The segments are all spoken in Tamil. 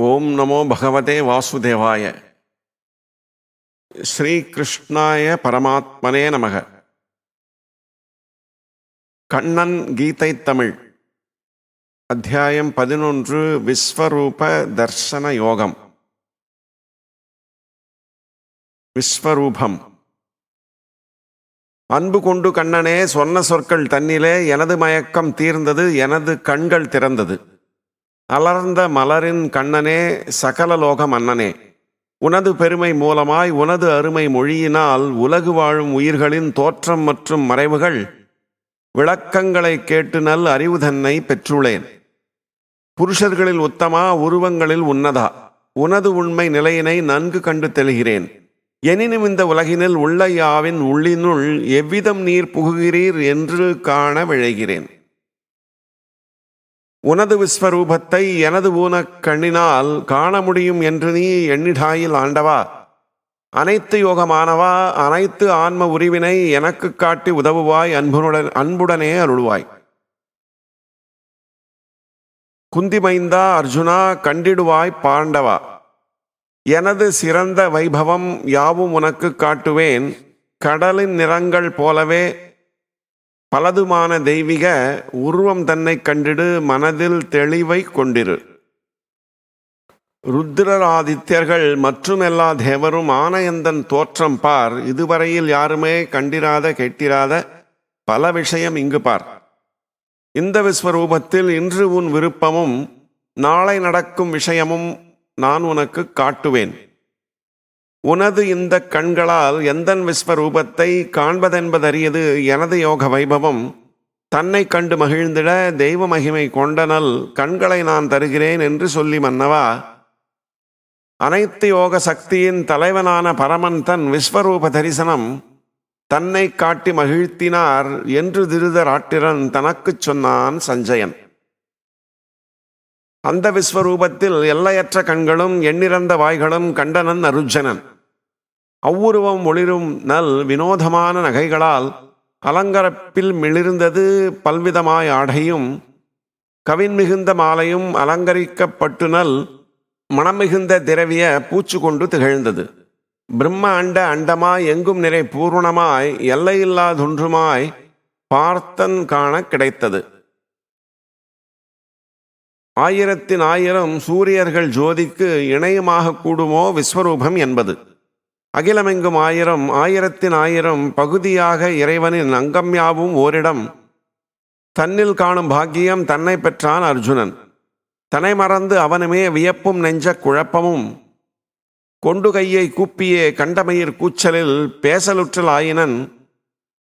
ஓம் நமோ பகவதே வாசுதேவாய. ஸ்ரீகிருஷ்ணாய பரமாத்மனே நமக. கண்ணன் கீதை தமிழ். அத்தியாயம் பதினொன்று விஸ்வரூப தர்சன யோகம். விஸ்வரூபம். அன்பு கொண்டு கண்ணனே சொன்ன சொற்கள் தன்னிலே எனது மயக்கம் தீர்ந்தது எனது கண்கள் திறந்தது. அலர்ந்த மலரின் கண்ணனே சகல லோக மன்னனே. உனது பெருமை மூலமாய் உனது அருமை மொழியினால் உலகு வாழும் உயிர்களின் தோற்றம் மற்றும் மறைவுகள் விளக்கங்களை கேட்டு நல் அறிவு தன்னை பெற்றுள்ளேன். புருஷர்களில் உத்தமா உருவங்களில் உன்னதா. உனது உண்மை நிலையினை நன்கு கண்டு தெளிகிறேன். எனினும் இந்த உலகினில் உள்ள யாவின் உள்ளினுள் எவ்விதம் நீர் புகுகிறீர் என்று காண விழைகிறேன். உனது விஸ்வரூபத்தை எனது ஊனக் கண்ணினால் காண முடியும் என்று நீ எண்ணிடாயில் ஆண்டவா. அனைத்து யோகமானவா அனைத்து ஆன்ம உரிவினை எனக்கு காட்டி உதவுவாய் அன்புடன் அன்புடனே அருள்வாய். குந்திமைந்தா அர்ஜுனா கண்டிடுவாய் பாண்டவா. எனது சிறந்த வைபவம் யாவும் உனக்கு காட்டுவேன். கடலின் நிறங்கள் போலவே பலதுமான தெய்வீக உருவம் தன்னை கண்டிடு மனதில் தெளிவை கொண்டிரு. ருத்ரராதித்யர்கள் மற்றும் எல்லா தேவரும் ஆனையந்தன் தோற்றம் பார். இதுவரையில் யாருமே கண்டிராத கேட்டிராத பல விஷயம் இங்கு பார். இந்த விஸ்வரூபத்தில் இன்று உன் விருப்பமும் நாளை நடக்கும் விஷயமும் நான் உனக்கு காட்டுவேன். உனது இந்த கண்களால் எந்தன் விஸ்வரூபத்தை காண்பதென்பதறியது எனது யோக வைபவம். தன்னை கண்டு மகிழ்ந்திட தெய்வ மகிமை கொண்டனல் கண்களை நான் தருகிறேன் என்று சொல்லி மன்னவா. அனைத்து யோக சக்தியின் தலைவனான பரமன் தன் விஸ்வரூப தரிசனம் தன்னை காட்டி மகிழ்த்தினார் என்று திருதராட்டிரன் தனக்குச் சொன்னான் சஞ்சயன். அந்த விஸ்வரூபத்தில் எல்லையற்ற கண்களும் எண்ணிறந்த வாய்களும் கண்டனன் அருஜனன் அவ்வுருவம் ஒளிரும் நல் வினோதமான நகைகளால் அலங்கரப்பில் மிளிர்ந்தது பல்விதமாய் ஆடையும் கவின் மிகுந்த மாலையும் அலங்கரிக்கப்பட்டு நல் மணமிகுந்த திரவிய பூச்சு கொண்டு திகழ்ந்தது. பிரம்ம அண்ட அண்டமாய் எங்கும் நிறை பூர்ணமாய் எல்லையில்லாதொன்றுமாய் பார்த்தன் காண கிடைத்தது. ஆயிரத்தின் ஆயிரம் சூரியர்கள் ஜோதிக்கு இணையமாக கூடுமோ விஸ்வரூபம் என்பது. அகிலமெங்கும் ஆயிரம் ஆயிரத்தின் ஆயிரம் பகுதியாக இறைவனின் அங்கம் யாவும் ஓரிடம். தன்னில் காணும் பாக்கியம் தன்னை பெற்றான் அர்ஜுனன். தன்னை மறந்து அவனுமே வியப்பும் நெஞ்ச குழப்பமும். கொண்டு கையை கூப்பியே கண்டமயிர் கூச்சலில் பேசலுற்றல் ஆயினன்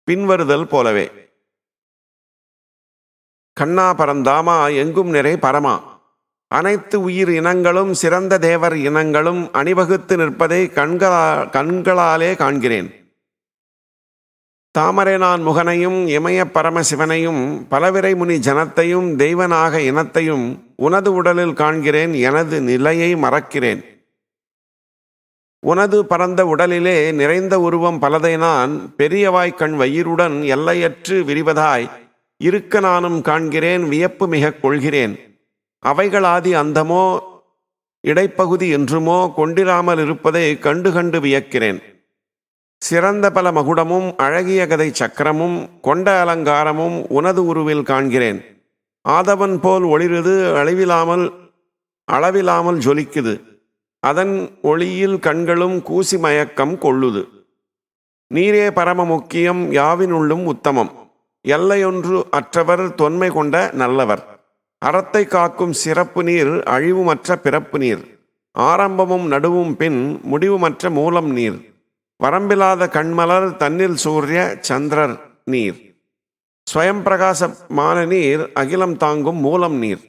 பின்வருதல் போலவே. கண்ணா பரந்தாமா எங்கும் நிறை பரமா. அனைத்து உயிர் இனங்களும் சிறந்த தேவர் இனங்களும் அணிவகுத்து நிற்பதை கண்களா கண்களாலே காண்கிறேன். தாமரை நான் முகனையும் இமய பரமசிவனையும் பலவிரை முனி ஜனத்தையும் தெய்வனாக இனத்தையும் உனது உடலில் காண்கிறேன் எனது நிலையை மறக்கிறேன். உனது பரந்த உடலிலே நிறைந்த உருவம் பலதை நான் பெரியவாய்க்கண் வயிறுடன் எல்லையற்று விரிவதாய் இருக்க நானும் காண்கிறேன் வியப்பு மிக கொள்கிறேன். அவைகளாதி அந்தமோ இடைப்பகுதி என்றுமோ கொண்டிராமல் இருப்பதை கண்டு கண்டு வியக்கிறேன். சிறந்த பல மகுடமும் அழகிய கதை சக்கரமும் கொண்ட அலங்காரமும் உனது உருவில் காண்கிறேன். ஆதவன் போல் ஒளிருது அழிவிலாமல் அளவிலாமல் ஜொலிக்குது. அதன் ஒளியில் கண்களும் கூசி மயக்கம் கொள்ளுது. நீரே பரம முக்கியம் யாவினுள்ளும் உத்தமம். எல்லையொன்று அற்றவர் தொன்மை கொண்ட நல்லவர். அறத்தை காக்கும் சிறப்பு நீர் அழிவுமற்ற பிறப்பு நீர். ஆரம்பமும் நடுவும் பின் முடிவுமற்ற மூலம் நீர். வரம்பில்லாத கண்மலர் தன்னில் சூரிய சந்திரர் நீர். ஸ்வயம் பிரகாசமான நீர் அகிலம் தாங்கும் மூலம் நீர்.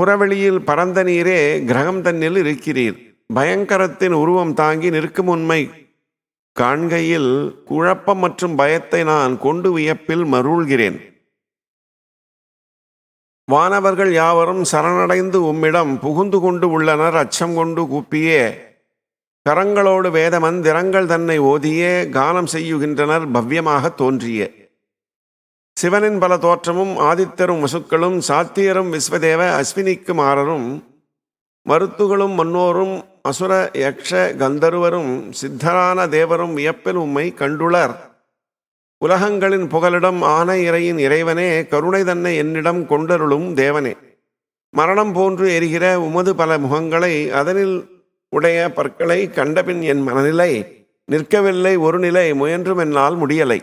புறவெளியில் பரந்த நீரே கிரகம் தன்னில் இருக்கிறீர். பயங்கரத்தின் உருவம் தாங்கி நிற்கும் உண்மை. காண்கையில் குழப்பம் மற்றும் பயத்தை நான் கொண்டு வியப்பில் மருள்கிறேன். வானவர்கள் யாவரும் சரணடைந்து உம்மிடம் புகுந்து கொண்டு உள்ளனர். அச்சம் கொண்டு கூப்பியே கரங்களோடு வேத மந்திரங்கள் தன்னை ஓதியே கானம் செய்யுகின்றனர் பவ்யமாக தோன்றிய. சிவனின் பல தோற்றமும் ஆதித்தரும் வசுக்களும் சாத்தியரும் விஸ்வதேவ அஸ்வினிக்கு மாறரும் மருத்துகளும் மன்னோரும் அசுர யக்ஷ கந்தர்வரும் சித்தரான தேவரும் வியப்பில் உம்மை கண்டுளர். உலகங்களின் புகலிடம் ஆன இறையின் இறைவனே கருணை தன்னை என்னிடம் கொண்டருளும் தேவனே. மரணம் போன்று எரிகிற உமது பல முகங்களை அதனில் உடைய பற்களை கண்டபின் என் மனநிலை நிற்கவில்லை ஒரு நிலை முயன்றும் என்னால் முடியலை.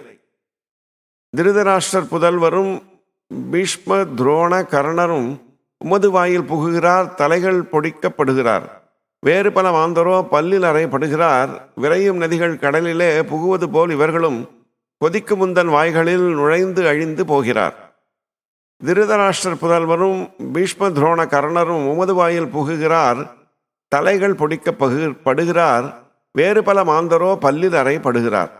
திருதராஷ்டர் புதல்வரும் பீஷ்ம துரோண கர்ணரும் உமது வாயில் புகுகிறார் தலைகள் பொடிக்கப்படுகிறார். வேறு பல மாந்தரோ பல்லில் அறையப்படுகிறார். விரையும் நதிகள் கடலிலே புகுவது போல் இவர்களும் கொதிக்கு முந்தன் வாய்களில் நுழைந்து அழிந்து போகிறார். திருதராஷ்டர் புதல்வரும் பீஷ்ம துரோண கர்ணரும் உமது வாயில் புகுகிறார். தலைகள் பொடிக்க பகு படுகிறார். வேறு பல மாந்தரோ பல்லில் அறையப்படுகிறார்.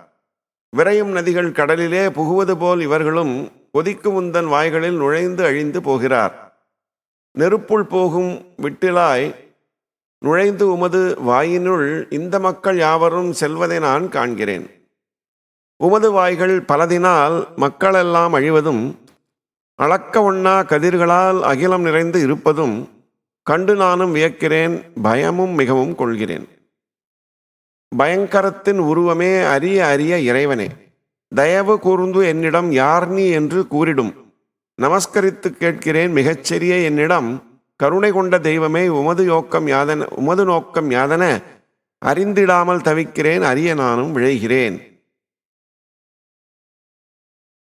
விரையும் நதிகள் கடலிலே புகுவது போல் இவர்களும் கொதிக்கு முந்தன் வாய்களில் நுழைந்து அழிந்து போகிறார். நெருப்புள் போகும் விட்டிலாய் நுழைந்து உமது வாயினுள் இந்த மக்கள் யாவரும் செல்வதை நான் காண்கிறேன். உமது வாய்கள் பலதினால் மக்களெல்லாம் அழிவதும் அளக்க ஒண்ணா கதிர்களால் அகிலம் நிறைந்து இருப்பதும் கண்டு நானும் வியக்கிறேன் பயமும் மிகவும் கொள்கிறேன். பயங்கரத்தின் உருவமே அரிய அரிய இறைவனே தயவு கூர்ந்து என்னிடம் யார் நீ என்று கூறிடும். நமஸ்கரித்து கேட்கிறேன் மிகச்சிறிய என்னிடம் கருணை கொண்ட தெய்வமே உமது யோக்கம் யாதன உமது நோக்கம் யாதன அறிந்திடாமல் தவிக்கிறேன் அரிய நானும் விழைகிறேன்.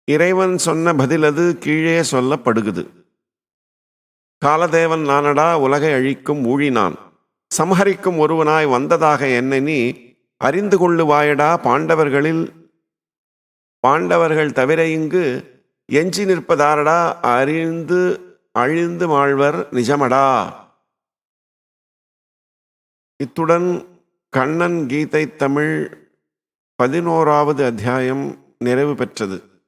இறைவன் சொன்ன பதிலது கீழே சொல்லப்படுகுது. காலதேவன் நானடா உலகை அழிக்கும் ஊழினான். சம்ஹரிக்கும் ஒருவனாய் வந்ததாக என்னை நீ அறிந்து கொள்ளுவாயடா பாண்டவர்களில் பாண்டவர்கள் தவிர இங்கு எஞ்சி நிற்பதாரடா அறிந்து அழிந்து வாழ்வர் நிஜமடா? இத்துடன் கண்ணன் கீதை தமிழ் பதினோராவது அத்தியாயம் நிறைவு பெற்றது.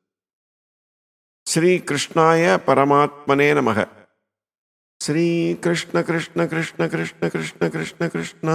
ஸ்ரீ கிருஷ்ணாய பரமாத்மனே நமக. ஸ்ரீ கிருஷ்ண கிருஷ்ண கிருஷ்ண கிருஷ்ண கிருஷ்ண கிருஷ்ண கிருஷ்ண.